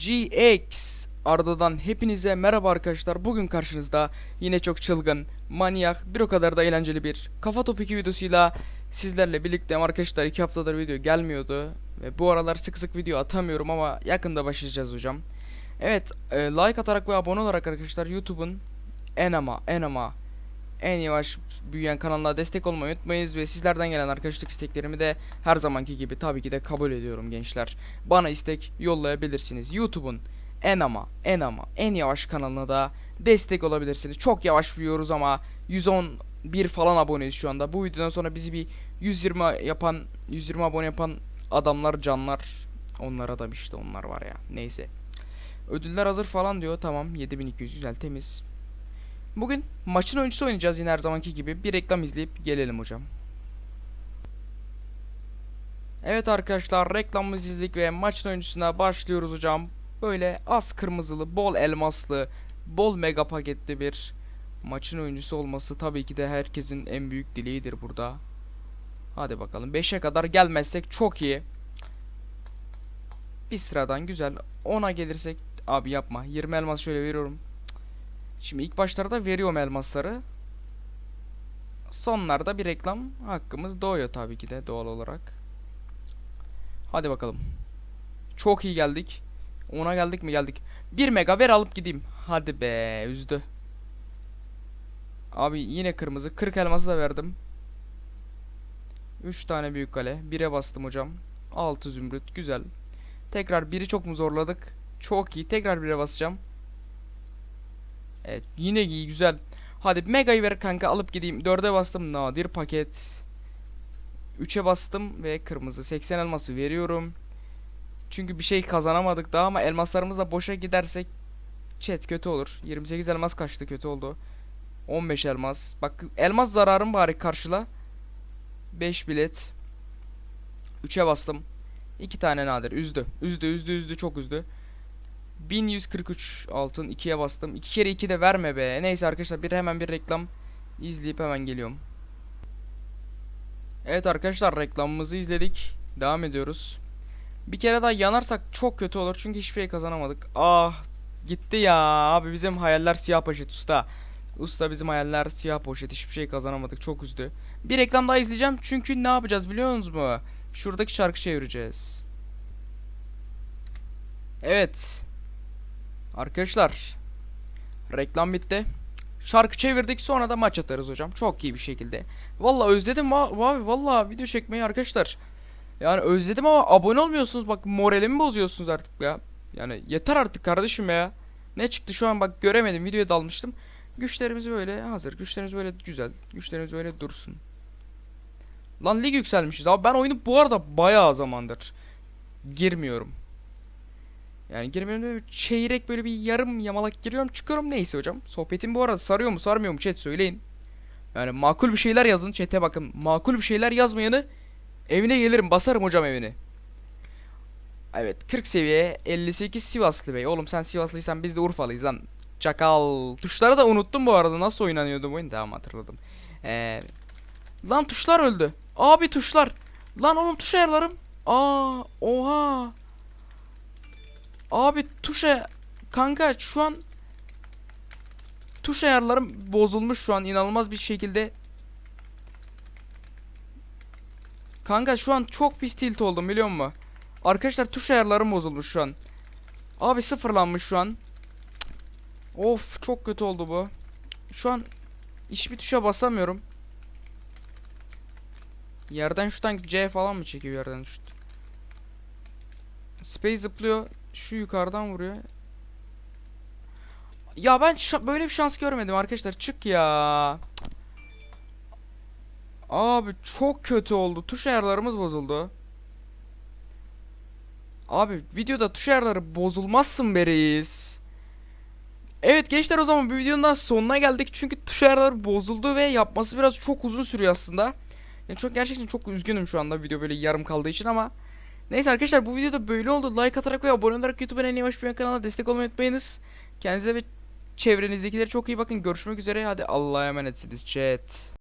GX Arda'dan hepinize merhaba arkadaşlar. Bugün karşınızda yine çok çılgın, manyak, bir o kadar da eğlenceli bir Kafa Top 2 videosuyla sizlerle birlikteyim arkadaşlar. 2 haftadır video gelmiyordu ve bu aralar sık sık video atamıyorum ama yakında başlayacağız hocam. Evet, e, like atarak ve abone olarak arkadaşlar YouTube'un en ama en ama en yavaş büyüyen kanalına destek olmayı unutmayınız ve sizlerden gelen arkadaşlık isteklerimi de her zamanki gibi tabii ki de kabul ediyorum gençler. Bana istek yollayabilirsiniz. YouTube'un en ama en ama en yavaş kanalına da destek olabilirsiniz. Çok yavaş büyüyoruz ama 111 falan aboneyiz şu anda. Bu videodan sonra bizi bir 120 yapan 120 abone yapan adamlar canlar onlar adam işte onlar var ya. Neyse. Ödüller hazır falan diyor. Tamam 7200 güzel temiz. Bugün maçın oyuncusu oynayacağız yine her zamanki gibi. Bir reklam izleyip gelelim hocam. Evet arkadaşlar reklamımızı izledik ve maçın oyuncusuna başlıyoruz hocam. Böyle az kırmızılı, bol elmaslı, bol mega paketli bir maçın oyuncusu olması tabii ki de herkesin en büyük dileğidir burada. Hadi bakalım 5'e kadar gelmezsek çok iyi. Bir sıradan güzel. 10'a gelirsek abi yapma. 20 elmas şöyle veriyorum. Şimdi ilk başlarda veriyorum elmasları. Sonlarda bir reklam hakkımız doğuyor tabii ki de doğal olarak. Hadi bakalım. Çok iyi geldik. Ona geldik mi geldik. 1 mega ver alıp gideyim. Hadi be üzdü. Abi yine kırmızı. 40 elması da verdim. 3 tane büyük kale. 1'e bastım hocam. 6 zümrüt. Güzel. Tekrar biri çok mu zorladık? Çok iyi. Tekrar 1'e basacağım. Evet yine iyi güzel. Hadi megayı ver kanka alıp gideyim. 4'e bastım nadir paket. 3'e bastım ve kırmızı 80 elması veriyorum. Çünkü bir şey kazanamadık daha ama elmaslarımız da boşa gidersek chat kötü olur. 28 elmas kaçtı kötü oldu. 15 elmas. Bak elmas zararım bari karşıla. 5 bilet. 3'e bastım. 2 tane nadir. Üzdü. Üzdü üzdü üzdü çok üzdü. 1143 altın 2'ye bastım. 2 kere 2 de verme be. Neyse arkadaşlar bir hemen bir reklam izleyip hemen geliyorum. Evet arkadaşlar reklamımızı izledik. Devam ediyoruz. Bir kere daha yanarsak çok kötü olur çünkü hiçbir şey kazanamadık. Ah gitti ya abi bizim hayaller siyah poşet usta. Usta bizim hayaller siyah poşet hiçbir şey kazanamadık çok üzdü. Bir reklam daha izleyeceğim çünkü ne yapacağız biliyor musunuz mu? Şuradaki şarkı çevireceğiz. Evet. Arkadaşlar reklam bitti. Şarkı çevirdik sonra da maç atarız hocam. Çok iyi bir şekilde. Vallahi özledim abi vallahi video çekmeyi arkadaşlar. Yani özledim ama abone olmuyorsunuz bak moralimi bozuyorsunuz artık ya. Yani yeter artık kardeşim ya. Ne çıktı şu an bak göremedim videoya dalmıştım. Güçlerimiz böyle hazır. Güçlerimiz böyle güzel. Güçlerimiz böyle dursun. Lan lig yükselmişiz abi ben oyunu bu arada bayağı zamandır girmiyorum. Yani girmiyorum böyle çeyrek böyle bir yarım yamalak giriyorum çıkıyorum neyse hocam. Sohbetim bu arada sarıyor mu sarmıyor mu chat söyleyin. Yani makul bir şeyler yazın chat'e bakın. Makul bir şeyler yazmayanı evine gelirim basarım hocam evini. Evet 40 seviye 58 Sivaslı Bey. Oğlum sen Sivaslıysan biz de Urfalıyız lan. Çakal. Tuşları da unuttum bu arada nasıl oynanıyordu bu oyun tamam hatırladım. Ee, lan tuşlar öldü. Abi tuşlar. Lan oğlum tuş ayarlarım. Aa oha. Abi tuşa kanka şu an tuş ayarlarım bozulmuş şu an inanılmaz bir şekilde. Kanka şu an çok pis tilt oldum biliyor musun? Arkadaşlar tuş ayarlarım bozulmuş şu an. Abi sıfırlanmış şu an. Of çok kötü oldu bu. Şu an hiçbir tuşa basamıyorum. Yerden şuradan C falan mı çekiyor yerden şut? Space zıplıyor. Şu yukarıdan vuruyor. Ya ben böyle bir şans görmedim arkadaşlar. Çık ya. Abi çok kötü oldu. Tuş ayarlarımız bozuldu. Abi videoda tuş ayarları bozulmazsın be reis. Evet gençler o zaman bir videonun daha sonuna geldik. Çünkü tuş ayarları bozuldu ve yapması biraz çok uzun sürüyor aslında. Yani çok gerçekten çok üzgünüm şu anda video böyle yarım kaldığı için ama Neyse arkadaşlar bu videoda böyle oldu. Like atarak ve abone olarak YouTube'un en yavaş büyüyen kanalına destek olmayı unutmayınız. Kendinize ve çevrenizdekileri çok iyi bakın. Görüşmek üzere. Hadi Allah'a emanetsiniz chat.